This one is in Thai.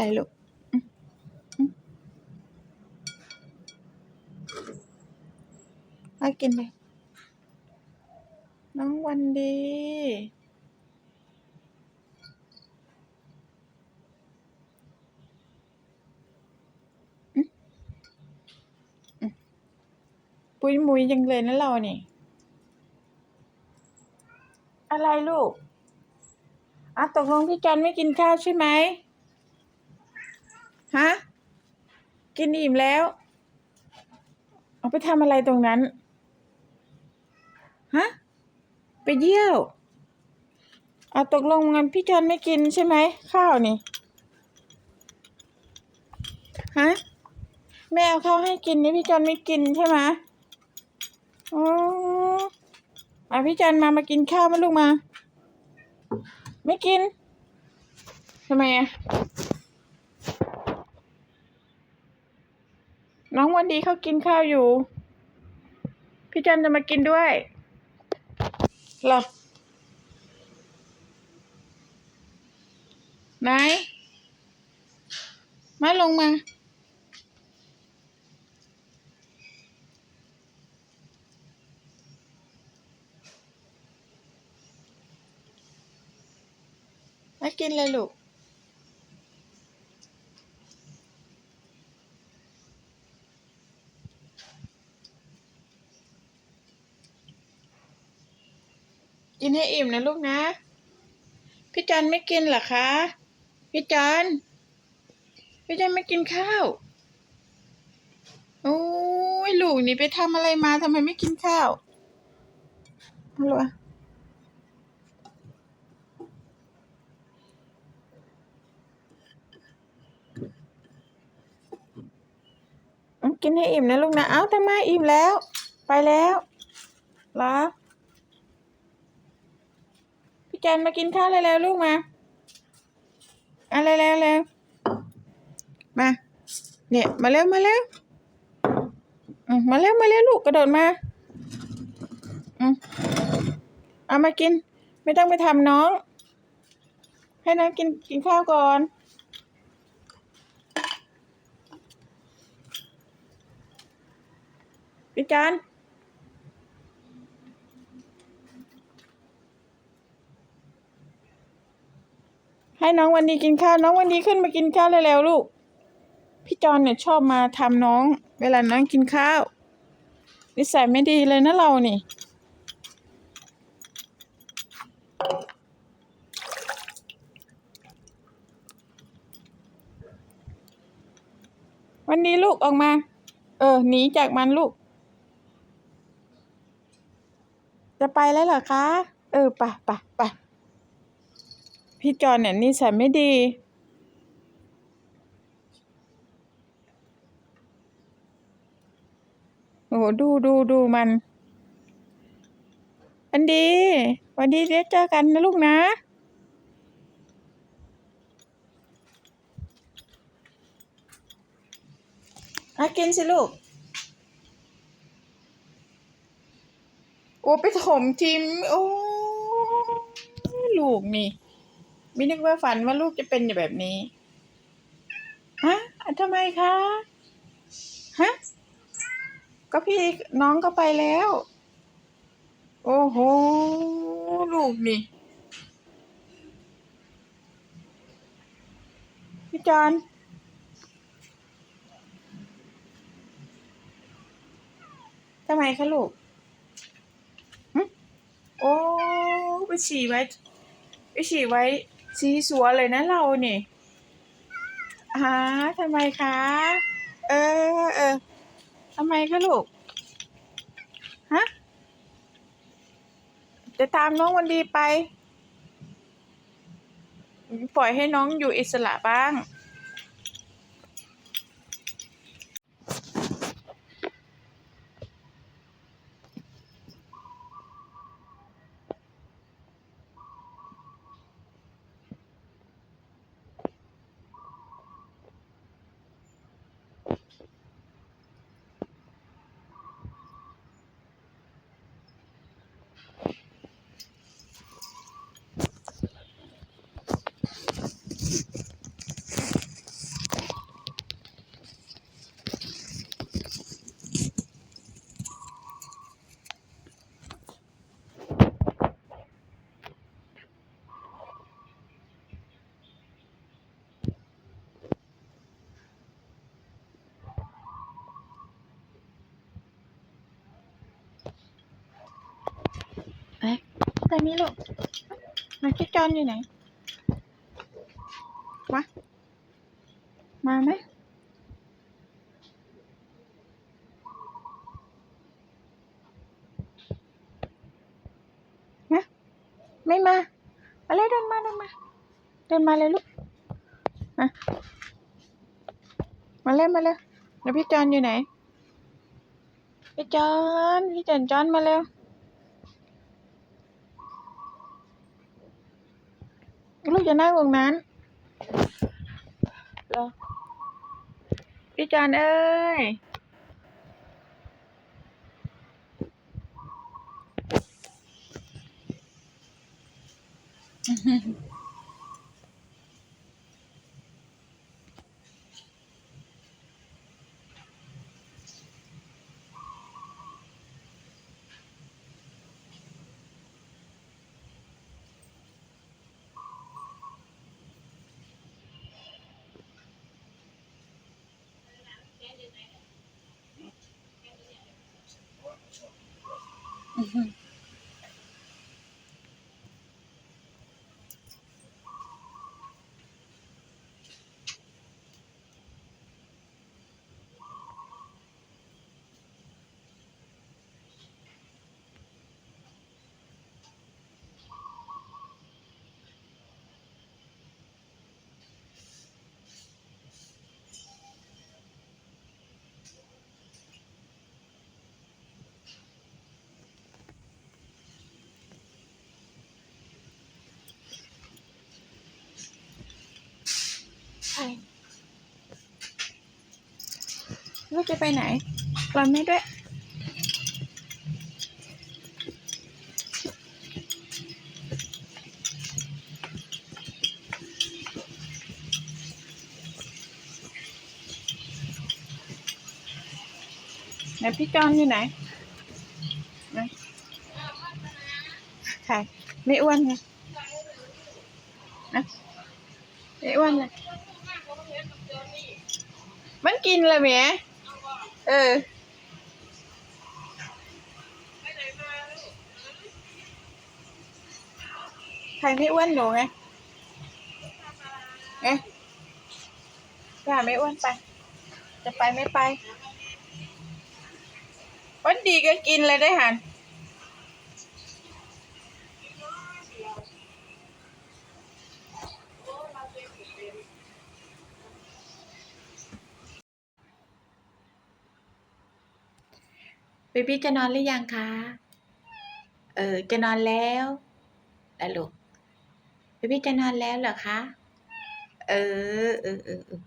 อะไรลูกอืมอืมเอากินเลยน้องวันดี ปุ้ยมุยยังเลยนะเราเนี่ยอะไรลูกอะตกลงพี่จันไม่กินข้าวใช่ไหม ฮะ กินอิ่มแล้ว เอาไปทำอะไรตรงนั้น ฮะ ไปเยี่ยวเอาตกลงงั้นพี่จันไม่กินใช่ไหม ข้าวนี่ ฮะ แม่เอาข้าวให้กินนี่พี่จันไม่กินใช่ไหมอ๋ออะพี่จันมามากินข้าวมาลูกมา ไม่กินทำไมอะ น้องวันดีเขากินข้าวอยู่ พี่จันจะมากินด้วยหรอไหนมาลงมา มากินเลยลูก กินให้อิ่มนะลูกนะ พี่จันไม่กินหรอคะ พี่จันพี่จันไม่กินข้าว โอ้ยลูกนี่ไปทำอะไรมาทำไมไม่กินข้าวอาลูกอะกินให้อิ่มนะลูกนะ เอ้าทำไมอิ่มแล้ว ไปแล้วเหรอ พี่จันมากินข้าวเลยแล้วลูกมาอะไรแล้วแล้วมา เนี่ย มาเร็วมาเร็วมาเร็วมาเร็วลูกกระโดดมาอืมเอามากิน ไม่ต้องไปทำน้อง ให้น้องกินกินข้าวก่อนพี่จัน ให้น้องวันดีกินข้าวน้องวันดีขึ้นมากินข้าวเร็วๆลูก พี่จอนเนี่ยชอบมาทำน้อง เวลาน้องกินข้าว นิสัยไม่ดีเลยนะเรานี่ วันนี้ลูกออกมา เออหนีจากมันลูก จะไปแล้วเหรอคะ เออไปไปไป พี่จอนเนี่ยนิสัยไม่ดี โอ้โหดูดูดูมันวันดี วันดีเดี๋ยวเจอกันนะลูกนะอากินสิลูก โอ้ไปถมทิม โอ้ ลูกนี่ ไม่นึกว่าฝันว่าลูกจะเป็นแบบนี้ ฮะทำไมคะ ฮะ ก็พี่น้องก็ไปแล้ว โอ้โห ลูกนี่ พี่จอนทำไมคะลูกโอ้ไปฉี่ไว้ไปฉี่ไว้ ซีสัวเลยนะเรานี่ฮะทำไมคะ เออเออทำไมคะลูก ฮะ จะตามน้องวันดีไป ปล่อยให้น้องอยู่อิสระบ้างางนี้ลูกมาพี่จอนอยู่ไหนมามาไหมนะไม่มามาเลยเดินมาเดินมา เดินมาเลยลูกมามาเลยมาเลยแล้วพี่จอนอยู่ไหน พี่จอนพี่จอนจอนมาเร็ว ลูกจะนั่งตรงนั้นเหรอพี่จอนเอ้ย ใลูกจะไปไหนรอแม่ด้วยไหนพี่จอนอยู่ไหนไหนใครไม่อ้วนไงนะไม่อ้วนเลยมันกินเลยแหม เออใครไม่อ้วนหนูไงเอ๊ะไปหาไม่อ้วนไป จะไปไม่ไปวันดีก็กินเลยได้หัน เบบี้จะนอนหรือยังคะ เออ จะนอนแล้วแล้วลูกเบบี้จะนอนแล้วเหรอคะ เออ เออเออเออ